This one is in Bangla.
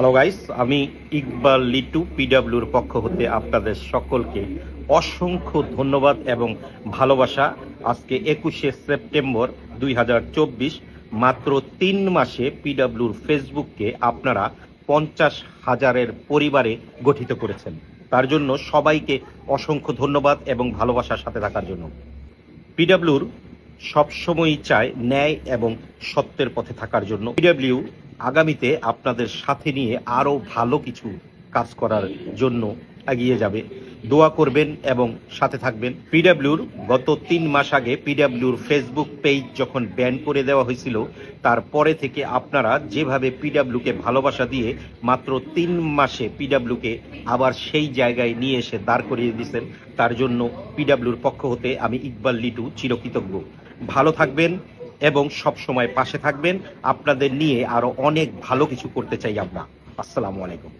হ্যালো গাইস আমি ইকবাল লিটু পিডাব্লিউর পক্ষ হতে আপনাদের সকলকে অসংখ্য ধন্যবাদ এবং ভালোবাসা। আজকে একুশে সেপ্টেম্বর দুই হাজার চব্বিশ, মাত্র তিন মাসে পিডাব্লিউর ফেসবুককে আপনারা পঞ্চাশ হাজারের পরিবারে গঠিত করেছেন। তার জন্য সবাইকে অসংখ্য ধন্যবাদ এবং ভালোবাসার সাথে থাকার জন্য। পিডাব্লিউর সবসময়ই চায় ন্যায় এবং সত্যের পথে থাকার জন্য। পিডাব্লিউ আগামীতে আপনাদের সাথে নিয়ে আরও ভালো কিছু কাজ করার জন্য এগিয়ে যাবে। দোয়া করবেন এবং সাথে থাকবেন। পিডাব্লিউর গত তিন মাস আগে পিডাব্লিউর ফেসবুক পেজ যখন ব্যান করে দেওয়া হয়েছিল, তারপরে থেকে আপনারা যেভাবে পিডাব্লিউকে ভালোবাসা দিয়ে মাত্র তিন মাসে পিডাব্লিউকে আবার সেই জায়গায় নিয়ে এসে দাঁড় করিয়ে দিয়েছেন, তার জন্য পিডাব্লিউর পক্ষ হতে আমি ইকবাল লিটু চিরকৃতজ্ঞ। ভালো থাকবেন। এবং সব সময় পাশে থাকবেন। আপনাদের নিয়ে আরও অনেক ভালো কিছু করতে চাই আমরা। আসসালামু আলাইকুম।